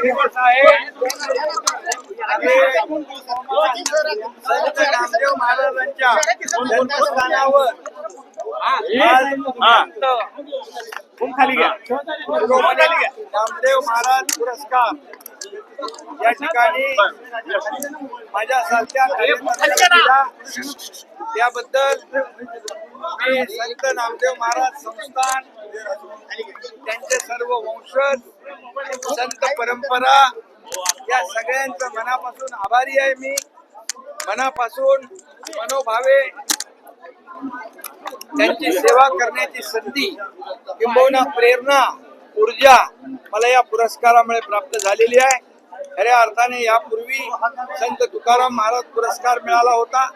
नामदेव महाराजांच्या नामदेव महाराज पुरस्कार या ठिकाणी त्याबद्दल मी संत नामदेव महाराज संस्थान त्यांचे सर्व वंशज संत परंपरा या सगळ्यांचं मनापासून आभारी आहे मी. मनापासून मनोभावे त्यांची सेवा करण्याची संधी किंबहुना प्रेरणा ऊर्जा मला या पुरस्कारामुळे प्राप्त झालेली आहे. खऱ्या अर्थाने यापूर्वी संत तुकाराम महाराज पुरस्कार मिळाला होता.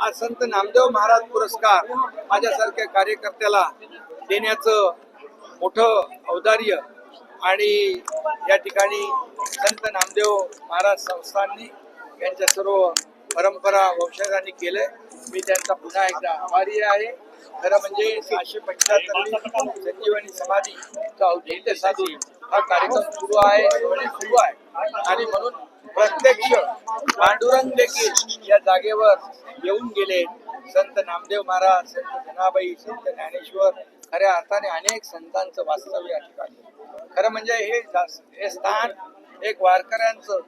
आज संत नामदेव महाराज पुरस्कार माझ्यासारख्या कार्यकर्त्याला देण्याचं मोठं औदार्य आणि या ठिकाणी संत नामदेव महाराज संस्थांनी यांच्या सर्व परंपरा वंशजांनी केलंय. मी त्यांचा पुन्हा एकदा आभारी आहे. खरं म्हणजे सहाशे पंच्याहत्तर संजीवनी समाधीचा औचित्य साधी हा कार्यक्रम सुरू आहे सुरू आहे. आणि म्हणून प्रत्यक्ष पांडुरंग देखील या जागेवर येऊन गेले. संत नामदेव महाराज संत जनाबाई संत ज्ञानेश्वर खऱ्या अर्थाने अनेक संतांचं वास्तव्य या ठिकाणी. खरं म्हणजे हे जा- हे स्थान एक वारकऱ्यांचं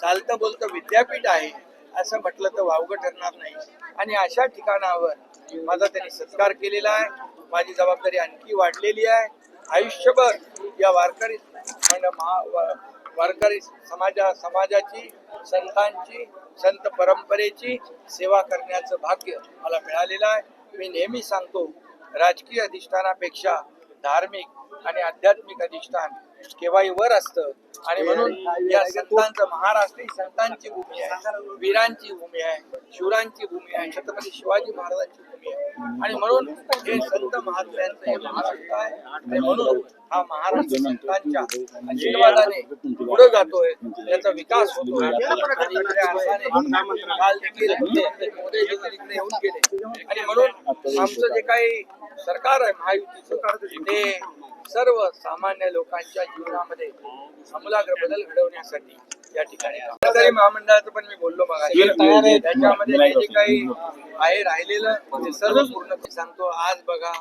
चालतं बोलतं विद्यापीठ आहे असं म्हटलं तर वावगं ठरणार नाही. आणि अशा ठिकाणावर माझा त्यांनी सत्कार केलेला आहे. माझी जबाबदारी आणखी वाढलेली आहे. आयुष्यभर या वारकरी आणि महा- वारकरी समाजा समाजाची संतांची संत परंपरेची सेवा करण्याचं भाग्य मला मिळालेलं आहे. मी नेहमी सांगतो राजकीय अधिष्ठानापेक्षा धार्मिक आणि आध्यात्मिक अधिष्ठान केव्हाही वर असतं. आणि म्हणून या संतांचं महाराष्ट्र ही संतांची भूमी आहे. वीरांची भूमी आहे. शूरांची भूमी आहे. छत्रपती शिवाजी महाराजांची भूमी आहे. आणि म्हणून हे संत महात्म्यांचं हे महाराष्ट्र आहे. आणि म्हणून हा महाराष्ट्र संतांच्या आशीर्वादाने पुढे जातोय. त्याचा विकास होतोय. आणि अर्थाने काल देखील मोदी इकडे येऊन गेले. आणि म्हणून आमचं जे काही सरकार आहे महायुतीचं. ते सर्व सामान्य लोकांच्या जीवनामध्ये आमूलाग्र बदल घडवण्यासाठी या ठिकाणी महामंडळाचं पण मी बोललो मग त्याच्यामध्ये जे काही आहे राहिलेलं ते सर्व पूर्ण सांगतो. आज बघा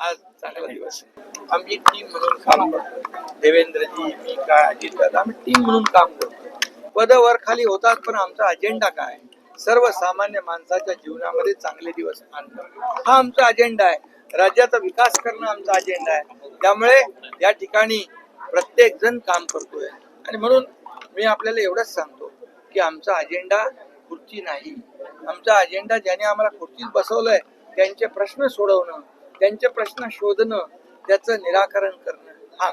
आज चांगला दिवस आम्ही टीम म्हणून काम करतो. देवेंद्रजी मी काय अजित दादा आम्ही टीम म्हणून काम करतो. पद वर खाली होतात पण आमचा अजेंडा काय? सर्वसामान्य माणसाच्या जीवनामध्ये चांगले दिवस आणणं हा आमचा अजेंडा आहे. राज्याचा विकास करणं आमचा अजेंडा आहे. त्यामुळे या ठिकाणी प्रत्येक जण काम करतोय. आणि म्हणून मी आपल्याला एवढंच सांगतो की आमचा अजेंडा खुर्ची नाही. आमचा अजेंडा ज्याने आम्हाला खुर्चीत बसवलंय त्यांचे प्रश्न सोडवणं त्यांचे प्रश्न शोधणं त्याचं निराकरण करणं हा